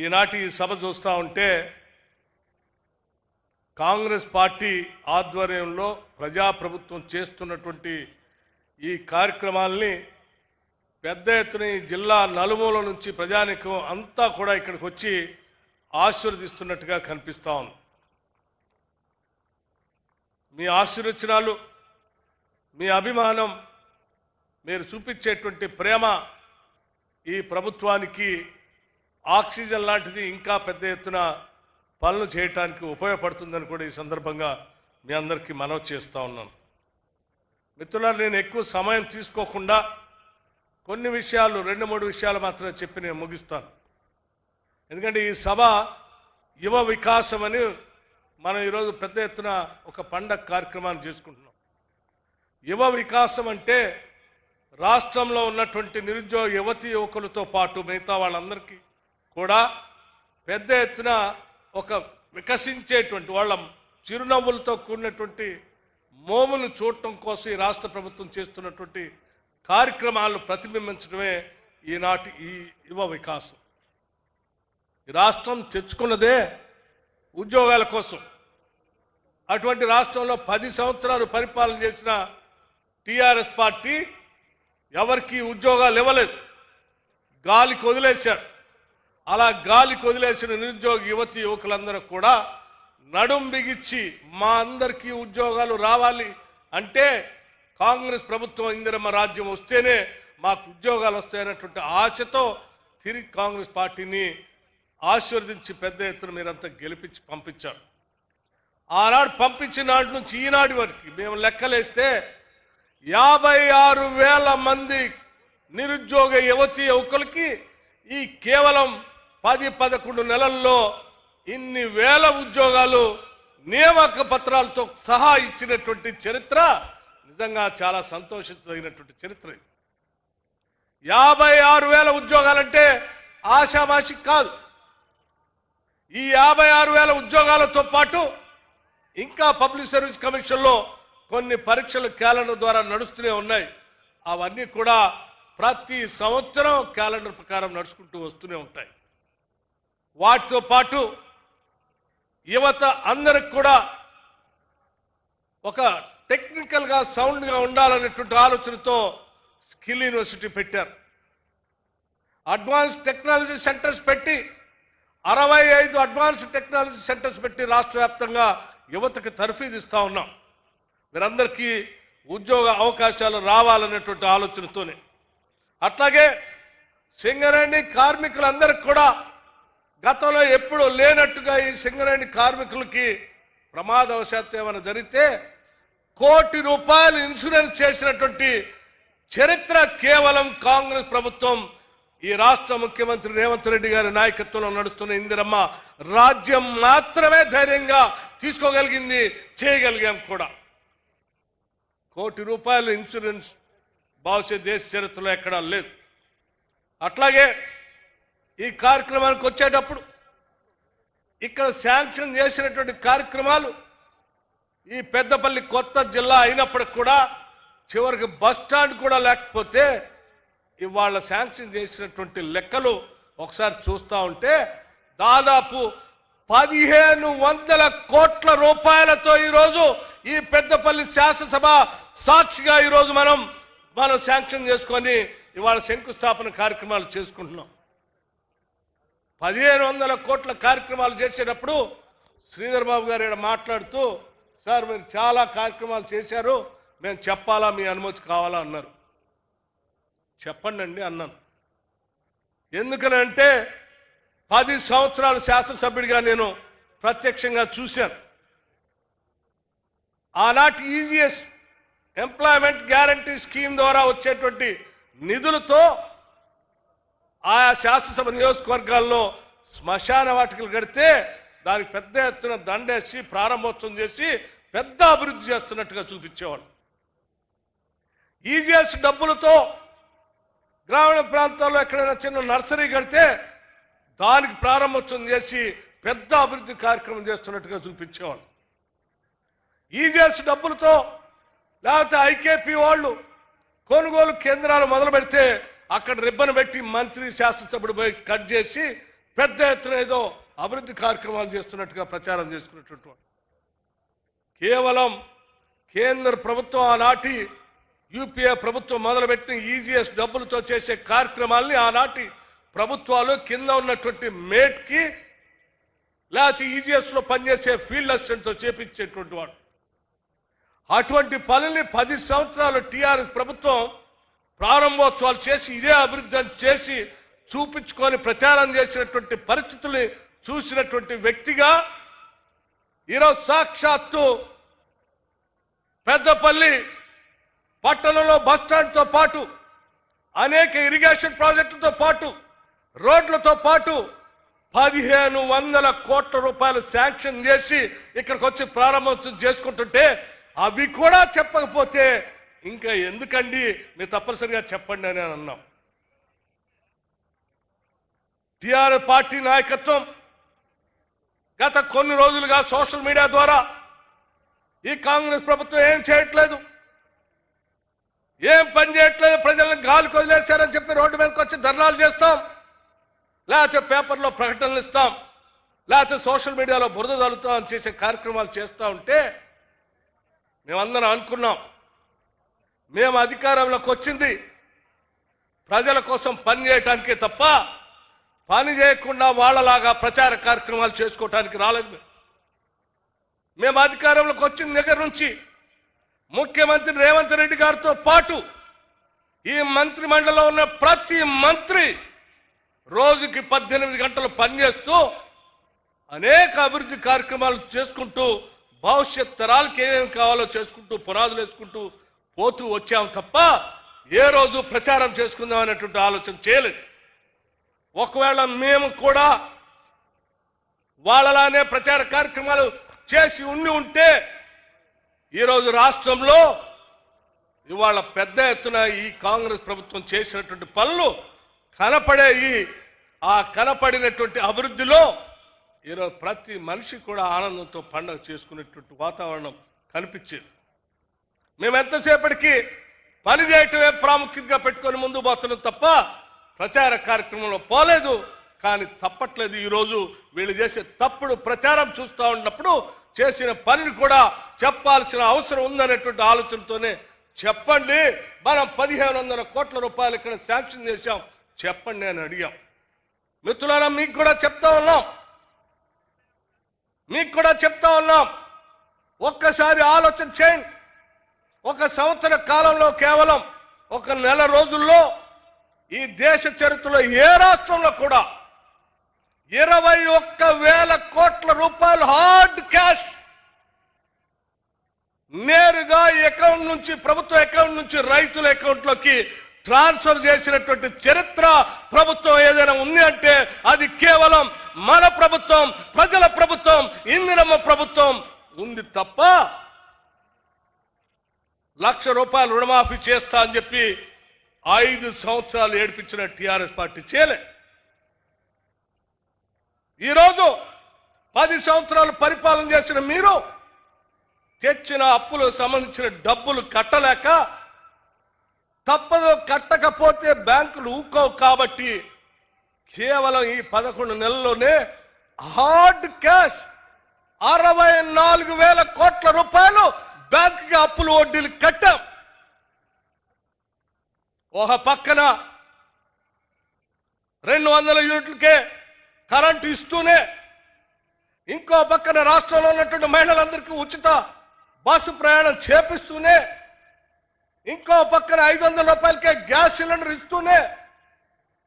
ఈనాటి ఈ సభ చూస్తూ ఉంటే కాంగ్రెస్ పార్టీ ఆధ్వర్యంలో ప్రజాప్రభుత్వం చేస్తున్నటువంటి ఈ కార్యక్రమాల్ని పెద్ద ఎత్తున జిల్లా నలుమూల నుంచి ప్రజానికం అంతా కూడా ఇక్కడికి వచ్చి ఆశీర్వదిస్తున్నట్టుగా కనిపిస్తూ ఉంది. మీ ఆశీర్వచనాలు మీ అభిమానం మీరు చూపించేటువంటి ప్రేమ ఈ ప్రభుత్వానికి ఆక్సిజన్ లాంటిది ఇంకా పెద్ద ఎత్తున పనులు చేయటానికి ఉపయోగపడుతుందని కూడా ఈ సందర్భంగా మీ అందరికీ మనవి చేస్తూ ఉన్నాను. మిత్రులారు నేను ఎక్కువ సమయం తీసుకోకుండా కొన్ని విషయాలు రెండు మూడు విషయాలు మాత్రమే చెప్పి నేను ముగిస్తాను. ఎందుకంటే ఈ సభ యువ వికాసం అని మనం ఈరోజు పెద్ద ఎత్తున ఒక పండగ కార్యక్రమాన్ని చేసుకుంటున్నాం. యువ వికాసం అంటే రాష్ట్రంలో ఉన్నటువంటి నిరుద్యోగ యువతి యువకులతో పాటు మిగతా వాళ్ళందరికీ కూడా పెద్ద ఎత్తున ఒక వికసించేటువంటి వాళ్ళ చిరునవ్వులతో కూడినటువంటి మోములు చూడటం కోసం ఈ రాష్ట్ర ప్రభుత్వం చేస్తున్నటువంటి కార్యక్రమాలను ప్రతిబింబించడమే ఈనాటి ఈ యువ వికాసం. ఈ రాష్ట్రం తెచ్చుకున్నదే ఉద్యోగాల కోసం. అటువంటి రాష్ట్రంలో పది సంవత్సరాలు పరిపాలన చేసిన టీఆర్ఎస్ పార్టీ ఎవరికి ఉద్యోగాలు ఇవ్వలేదు. గాలికి వదిలేశారు. అలా గాలికి వదిలేసిన నిరుద్యోగ యువతి యువకులందరూ కూడా నడుం బిగిచ్చి మా అందరికీ ఉద్యోగాలు రావాలి అంటే కాంగ్రెస్ ప్రభుత్వం ఇందిరమ్మ రాజ్యం వస్తేనే మాకు ఉద్యోగాలు వస్తాయనేటువంటి ఆశతో తిరిగి కాంగ్రెస్ పార్టీని ఆశీర్వదించి పెద్ద ఎత్తున మీరంతా గెలిపించి పంపించారు. ఆనాడు పంపించిన నాటి నుంచి ఈనాటి వరకు మేము లెక్కలేస్తే యాభై ఆరు వేల మంది నిరుద్యోగ యువతి యువకులకి ఈ కేవలం పది పదకొండు నెలల్లో ఇన్ని వేల ఉద్యోగాలు నియామక పత్రాలతో సహా ఇచ్చినటువంటి చరిత్ర నిజంగా చాలా సంతోషించదగినటువంటి చరిత్ర ఇది. యాభై ఆరు వేల ఉద్యోగాలంటే ఆషామాషి కాదు. ఈ యాభై ఆరు వేల ఉద్యోగాలతో పాటు ఇంకా పబ్లిక్ సర్వీస్ కమిషన్లో కొన్ని పరీక్షలు క్యాలెండర్ ద్వారా నడుస్తూనే ఉన్నాయి. అవన్నీ కూడా ప్రతి సంవత్సరం క్యాలెండర్ ప్రకారం నడుచుకుంటూ వస్తూనే ఉంటాయి. వాటితో పాటు యువత అందరికి కూడా ఒక టెక్నికల్గా సౌండ్గా ఉండాలనేటువంటి ఆలోచనతో స్కిల్ యూనివర్సిటీ పెట్టారు. అడ్వాన్స్ టెక్నాలజీ సెంటర్స్ పెట్టి అరవై ఐదు అడ్వాన్స్ టెక్నాలజీ సెంటర్స్ పెట్టి రాష్ట్ర వ్యాప్తంగా యువతకు తర్ఫీదు ఇస్తూ ఉన్నాం. మీరందరికీ ఉద్యోగ అవకాశాలు రావాలనేటువంటి ఆలోచనతోనే. అట్లాగే సింగరేణి కార్మికులందరికి కూడా గతంలో ఎప్పుడూ లేనట్టుగా ఈ సింగరేణి కార్మికులకి ప్రమాదవశాత్తు ఏమైనా జరిగితే కోటి రూపాయలు ఇన్సూరెన్స్ చేసినటువంటి చరిత్ర కేవలం కాంగ్రెస్ ప్రభుత్వం ఈ రాష్ట్ర ముఖ్యమంత్రి రేవంత్ రెడ్డి గారి నాయకత్వంలో నడుస్తున్న ఇందిరమ్మ రాజ్యం మాత్రమే ధైర్యంగా తీసుకోగలిగింది చేయగలిగాం కూడా. కోటి రూపాయలు ఇన్సూరెన్స్ భవిష్యత్ దేశ చరిత్రలో ఎక్కడా లేదు. అట్లాగే ఈ కార్యక్రమానికి వచ్చేటప్పుడు ఇక్కడ శాంక్షన్ చేసినటువంటి కార్యక్రమాలు ఈ పెద్దపల్లి కొత్త జిల్లా అయినప్పటికి కూడా చివరికి బస్ స్టాండ్ కూడా లేకపోతే ఇవాళ శాంక్షన్ చేసినటువంటి లెక్కలు ఒకసారి చూస్తూ ఉంటే దాదాపు పదిహేను వందల కోట్ల రూపాయలతో ఈరోజు ఈ పెద్దపల్లి శాసనసభ సాక్షిగా ఈరోజు మనం మనం శాంక్షన్ చేసుకొని ఇవాళ శంకుస్థాపన కార్యక్రమాలు చేసుకుంటున్నాం. పదిహేను వందల కోట్ల కార్యక్రమాలు చేసేటప్పుడు శ్రీధర్ బాబు గారు ఇక్కడ మాట్లాడుతూ సార్ మీరు చాలా కార్యక్రమాలు చేశారు మేము చెప్పాలా మీ అనుమతి కావాలా? అన్నారు. చెప్పండి అండి అన్నాను. ఎందుకనంటే పది సంవత్సరాలు శాసనసభ్యుడిగా నేను ప్రత్యక్షంగా చూశాను. ఆనాటి ఈజీఎస్ ఎంప్లాయ్మెంట్ గ్యారంటీ స్కీమ్ ద్వారా వచ్చేటువంటి నిధులతో ఆయా శాసనసభ నియోజకవర్గాల్లో శ్మశాన వాటికలు కడితే దానికి పెద్ద ఎత్తున దండేసి ప్రారంభోత్సవం చేసి పెద్ద అభివృద్ధి చేస్తున్నట్టుగా చూపించేవాళ్ళు. ఈజీఎస్ డబ్బులతో గ్రామీణ ప్రాంతాల్లో ఎక్కడైనా చిన్న నర్సరీ కడితే దానికి ప్రారంభోత్సవం చేసి పెద్ద అభివృద్ధి కార్యక్రమం చేస్తున్నట్టుగా చూపించేవాళ్ళు. ఈజీఎస్ డబ్బులతో లేకపోతే ఐకేపీ వాళ్ళు కొనుగోలు కేంద్రాలు మొదలు పెడితే అక్కడ రిబ్బన్ పెట్టి మంత్రి శాసనసభ్యుడు పోయి కట్ చేసి పెద్ద ఎత్తున ఏదో అభివృద్ధి కార్యక్రమాలు చేస్తున్నట్టుగా ప్రచారం చేసుకున్నటువంటి కేవలం కేంద్ర ప్రభుత్వం ఆనాటి యూపీఏ ప్రభుత్వం మొదలుపెట్టిన ఈజీఎస్ డబ్బులతో చేసే కార్యక్రమాల్ని ఆనాటి ప్రభుత్వాలు కింద ఉన్నటువంటి మేట్కి లేకపోతే ఈజీఎస్లో పనిచేసే ఫీల్డ్ అసిస్టెంట్తో చేపించేటువంటి వాడు. అటువంటి పనుల్ని పది సంవత్సరాలు టీఆర్ఎస్ ప్రభుత్వం ప్రారంభోత్సవాలు చేసి ఇదే అభివృద్ధి చేసి చూపించుకొని ప్రచారం చేసినటువంటి పరిస్థితుల్ని చూసినటువంటి వ్యక్తిగా ఈరోజు సాక్షాత్తు పెద్దపల్లి పట్టణంలో బస్టాండ్తో పాటు అనేక ఇరిగేషన్ ప్రాజెక్టులతో పాటు రోడ్లతో పాటు పదిహేను వందల కోట్ల రూపాయలు శాంక్షన్ చేసి ఇక్కడికి వచ్చి ప్రారంభోత్సవం చేసుకుంటుంటే అవి కూడా చెప్పకపోతే ఇంకా ఎందుకండి మీరు తప్పనిసరిగా చెప్పండి అని అన్నాం. టిఆర్ఎస్ పార్టీ నాయకత్వం గత కొన్ని రోజులుగా సోషల్ మీడియా ద్వారా ఈ కాంగ్రెస్ ప్రభుత్వం ఏం చేయట్లేదు ఏం పని చేయట్లేదు ప్రజలను గాలికి వదిలేశారని చెప్పి రోడ్డు మీదకి వచ్చి ధర్నాలు చేస్తాం లేకపోతే పేపర్లో ప్రకటనలు ఇస్తాం లేకపోతే సోషల్ మీడియాలో బురద చల్లుతాం అని చేసే కార్యక్రమాలు చేస్తూ ఉంటే మేమందరం అనుకున్నాం. మేము అధికారంలోకి వచ్చింది ప్రజల కోసం పని చేయటానికే తప్ప పని చేయకుండా వాళ్ళలాగా ప్రచార కార్యక్రమాలు చేసుకోవటానికి రాలేదు మేము. అధికారంలోకి వచ్చిన దగ్గర నుంచి ముఖ్యమంత్రి రేవంత్ రెడ్డి గారితో పాటు ఈ మంత్రి మండలిలో ఉన్న ప్రతి మంత్రి రోజుకి పద్దెనిమిది గంటలు పనిచేస్తూ అనేక అభివృద్ధి కార్యక్రమాలు చేసుకుంటూ భవిష్యత్ తరాలకి ఏమేమి కావాలో చేసుకుంటూ పునాదులు వేసుకుంటూ పోతూ వచ్చాం తప్ప ఏ రోజు ప్రచారం చేసుకుందాం అనేటువంటి ఆలోచన చేయలేదు. ఒకవేళ మేము కూడా వాళ్ళలానే ప్రచార కార్యక్రమాలు చేసి ఉండి ఉంటే ఈరోజు రాష్ట్రంలో ఇవాళ పెద్ద ఎత్తున ఈ కాంగ్రెస్ ప్రభుత్వం చేసినటువంటి పనులు కనపడే ఈ ఆ కనపడినటువంటి అభివృద్ధిలో ఈరోజు ప్రతి మనిషి కూడా ఆనందంతో పండగ చేసుకునేటువంటి వాతావరణం కనిపించేది. మేము ఎంతసేపటికి పని చేయటమే ప్రాముఖ్యతగా పెట్టుకొని ముందు పోతున్నాం తప్ప ప్రచార కార్యక్రమంలో పోలేదు. కానీ తప్పట్లేదు. ఈరోజు వీళ్ళు చేసే తప్పుడు ప్రచారం చూస్తూ ఉన్నప్పుడు చేసిన పనిని కూడా చెప్పాల్సిన అవసరం ఉందనేటువంటి ఆలోచనతోనే చెప్పండి. మనం పదిహేను వందల కోట్ల రూపాయలు ఇక్కడ శాంక్షన్ చేశాం. చెప్పండి అని అడిగాం. మిత్రులారా మీకు కూడా చెప్తా ఉన్నాం. మీకు కూడా చెప్తా ఉన్నాం. ఒక్కసారి ఆలోచన చేయండి. ఒక సంవత్సర కాలంలో కేవలం ఒక నెల రోజుల్లో ఈ దేశ చరిత్రలో ఏ రాష్ట్రంలో కూడా ఇరవై ఒక్క వేల కోట్ల రూపాయలు హార్డ్ క్యాష్ నేరుగా అకౌంట్ నుంచి ప్రభుత్వ అకౌంట్ నుంచి రైతుల అకౌంట్లోకి ట్రాన్స్ఫర్ చేసినటువంటి చరిత్ర ప్రభుత్వం ఏదైనా ఉంది అంటే అది కేవలం మన ప్రభుత్వం ప్రజల ప్రభుత్వం ఇందిరమ్మ ప్రభుత్వం ఉంది తప్ప లక్ష రూపాయలు రుణమాఫీ చేస్తా అని చెప్పి ఐదు సంవత్సరాలు ఏడిపించిన టీఆర్ఎస్ పార్టీ చేయలే. ఈరోజు పది సంవత్సరాలు పరిపాలన చేసిన మీరు తెచ్చిన అప్పులకు సంబంధించిన డబ్బులు కట్టలేక తప్పదు కట్టకపోతే బ్యాంకులు ఊకోవు కాబట్టి కేవలం ఈ పదకొండు నెలల్లోనే హార్డ్ క్యాష్ అరవై నాలుగు వేల కోట్ల రూపాయలు బ్యాంకుకి అప్పులు వడ్డీలు కట్టాం. ఒక పక్కన రెండు వందల యూనిట్లకే కరెంటు ఇస్తూనే ఇంకో పక్కన రాష్ట్రంలో ఉన్నటువంటి మహిళలందరికీ ఉచిత బస్సు ప్రయాణం చేపిస్తూనే ఇంకో పక్కన ఐదు వందల రూపాయలకే గ్యాస్ సిలిండర్ ఇస్తూనే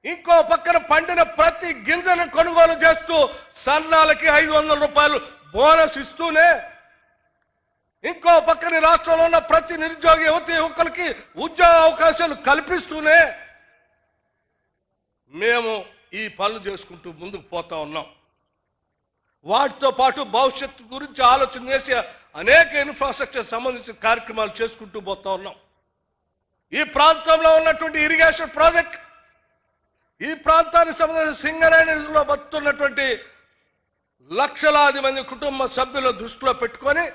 ఇంకో పక్కన పండిన ప్రతి గింజను కొనుగోలు చేస్తూ సన్నాలకి ఐదు వందల రూపాయలు బోనస్ ఇస్తూనే ఇంకో పక్కన రాష్ట్రంలో ఉన్న ప్రతి నిరుద్యోగ యువతి యువకులకి ఉద్యోగ అవకాశాలు కల్పిస్తూనే మేము ఈ పనులు చేసుకుంటూ ముందుకు పోతా ఉన్నాం. వాటితో పాటు భవిష్యత్తు గురించి ఆలోచన చేసి అనేక ఇన్ఫ్రాస్ట్రక్చర్ సంబంధించిన కార్యక్రమాలు చేసుకుంటూ పోతా ఉన్నాం. ఈ ప్రాంతంలో ఉన్నటువంటి ఇరిగేషన్ ప్రాజెక్ట్ ఈ ప్రాంతానికి సంబంధించిన సింగరేణిలో బతున్నటువంటి లక్షలాది మంది కుటుంబ సభ్యుల దృష్టిలో పెట్టుకొని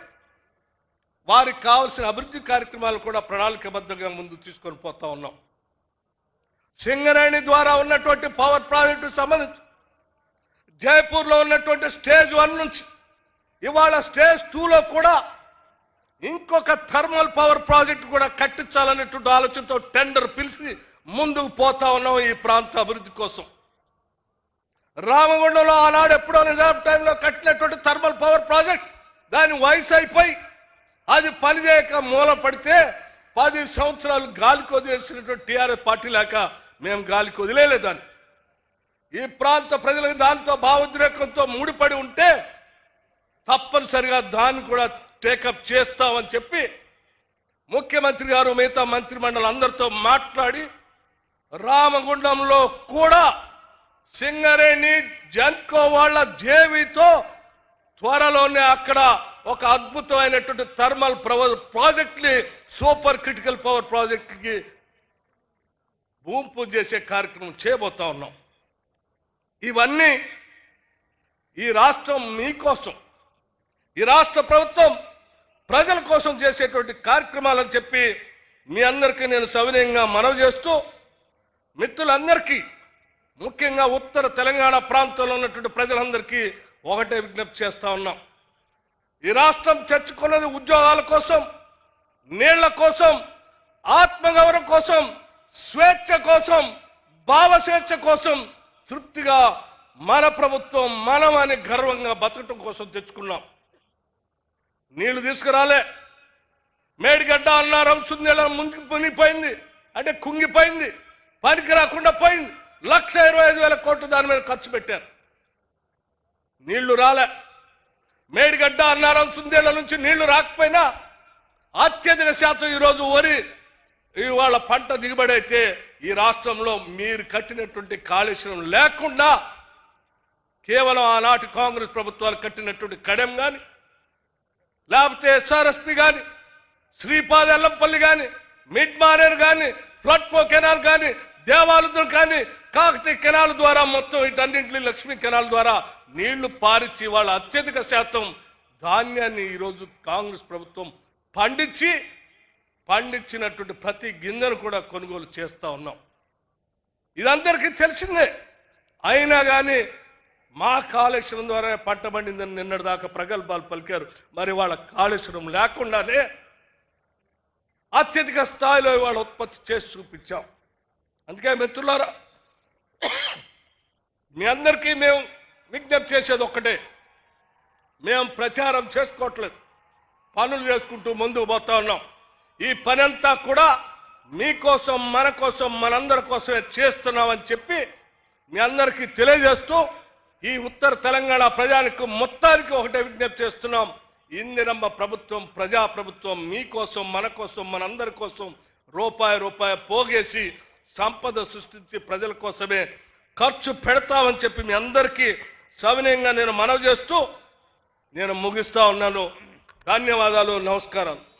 వారికి కావలసిన అభివృద్ధి కార్యక్రమాలు కూడా ప్రణాళికబద్ధంగా ముందు తీసుకొని పోతా ఉన్నాం. సింగరేణి ద్వారా ఉన్నటువంటి పవర్ ప్రాజెక్టు సంబంధించి జైపూర్లో ఉన్నటువంటి స్టేజ్ వన్ నుంచి ఇవాళ స్టేజ్ టూలో కూడా ఇంకొక థర్మల్ పవర్ ప్రాజెక్ట్ కూడా కట్టించాలనేటువంటి ఆలోచనతో టెండర్ పిలిచి ముందుకు పోతా ఉన్నాం ఈ ప్రాంత అభివృద్ధి కోసం. రామగుండంలో ఆనాడు ఎప్పుడో నిజాం టైంలో కట్టినటువంటి థర్మల్ పవర్ ప్రాజెక్ట్ దాని వయసు అయిపోయి అది పనిచేయక మూల పడితే పది సంవత్సరాలు గాలికి వదిలేసినటువంటి టీఆర్ఎస్ పార్టీ లేక మేము గాలికి వదిలేదాన్ని ఈ ప్రాంత ప్రజలకు దాంతో భావోద్రేకంతో ముడిపడి ఉంటే తప్పనిసరిగా దాన్ని కూడా టేకప్ చేస్తామని చెప్పి ముఖ్యమంత్రి గారు మిగతా మంత్రిమండలి అందరితో మాట్లాడి రామగుండంలో కూడా సింగరేణి జన్కో వాళ్ళ జేవితో త్వరలోనే అక్కడ ఒక అద్భుతమైనటువంటి థర్మల్ ప్రవర్ని సూపర్ క్రిటికల్ పవర్ ప్రాజెక్ట్కి భూమి పూజ చేసే కార్యక్రమం చేయబోతా ఉన్నాం. ఇవన్నీ ఈ రాష్ట్రం మీకోసం ఈ రాష్ట్ర ప్రభుత్వం ప్రజల కోసం చేసేటువంటి కార్యక్రమాలని చెప్పి మీ అందరికీ నేను సవినయంగా మనవి చేస్తూ మిత్రులందరికీ ముఖ్యంగా ఉత్తర తెలంగాణ ప్రాంతంలో ఉన్నటువంటి ప్రజలందరికీ ఒకటే విజ్ఞప్తి చేస్తూ ఉన్నాం. ఈ రాష్ట్రం తెచ్చుకున్నది ఉద్యోగాల కోసం నీళ్ళ కోసం ఆత్మగౌరవం కోసం స్వేచ్ఛ కోసం భావ స్వేచ్ఛ కోసం తృప్తిగా మన ప్రభుత్వం మనం అని గర్వంగా బతకటం కోసం తెచ్చుకున్నాం. నీళ్ళు తీసుకురాలే. మేడిగడ్డ అన్నారం సుందెల ముందుకు మునిగిపోయింది. అంటే కుంగిపోయింది. పనికి రాకుండా పోయింది. లక్ష ఇరవై ఐదు వేల కోట్లు దాని మీద ఖర్చు పెట్టారు. నీళ్ళు రాలే. మేడిగడ్డ అన్నారం సుందేళ్ళ నుంచి నీళ్ళు రాకపోయినా అత్యధిక శాతం ఈరోజు వరి. ఇవాళ పంట దిగుబడి అయితే ఈ రాష్ట్రంలో మీరు కట్టినటువంటి కాళేశ్వరం లేకుండా కేవలం ఆనాటి కాంగ్రెస్ ప్రభుత్వాలు కట్టినటువంటి కడెం కానీ లేకపోతే ఎస్ఆర్ఎస్పి కానీ శ్రీపాద ఎల్లంపల్లి కానీ మిడ్ మానేర్ కానీ ఫ్లడ్ పో కెనాల్ కానీ దేవాలయం కానీ కాకతీయ కెనాల్ ద్వారా మొత్తం వీటన్నింటినీ లక్ష్మీ కెనాల్ ద్వారా నీళ్ళు పారిచ్చి వాళ్ళ అత్యధిక శాతం ధాన్యాన్ని ఈరోజు కాంగ్రెస్ ప్రభుత్వం పండించి పండించినటువంటి ప్రతి గింజను కూడా కొనుగోలు చేస్తూ ఉన్నాం. ఇదందరికీ తెలిసిందే. అయినా కానీ మా కాళేశ్వరం ద్వారా పంట పండిందని నిన్నటి దాకా ప్రగల్భాలు పలికారు. మరి వాళ్ళ కాళేశ్వరం లేకుండానే అత్యధిక స్థాయిలో వాళ్ళు ఉత్పత్తి చేసి చూపించాం. అందుకే మిత్రులారా మీ అందరికీ మేము విజ్ఞప్తి చేసేది ఒక్కటే. మేము ప్రచారం చేసుకోవట్లేదు. పనులు చేసుకుంటూ ముందుకు పోతా ఉన్నాం. ఈ పని అంతా కూడా మీకోసం మన కోసం మనందరి కోసమే చేస్తున్నామని చెప్పి మీ అందరికీ తెలియజేస్తూ ఈ ఉత్తర తెలంగాణ ప్రజానికి మొత్తానికి ఒకటే విజ్ఞప్తి చేస్తున్నాం. ఇందిరమ్మ ప్రభుత్వం ప్రజా ప్రభుత్వం మీకోసం మన కోసం మనందరి కోసం రూపాయి రూపాయి పోగేసి సంపద సృష్టించి ప్రజల కోసమే ఖర్చు పెడతామని చెప్పి మీ అందరికీ సవినయంగా నేను మనవి చేస్తూ నేను ముగిస్తూ ఉన్నాను. ధన్యవాదాలు నమస్కారం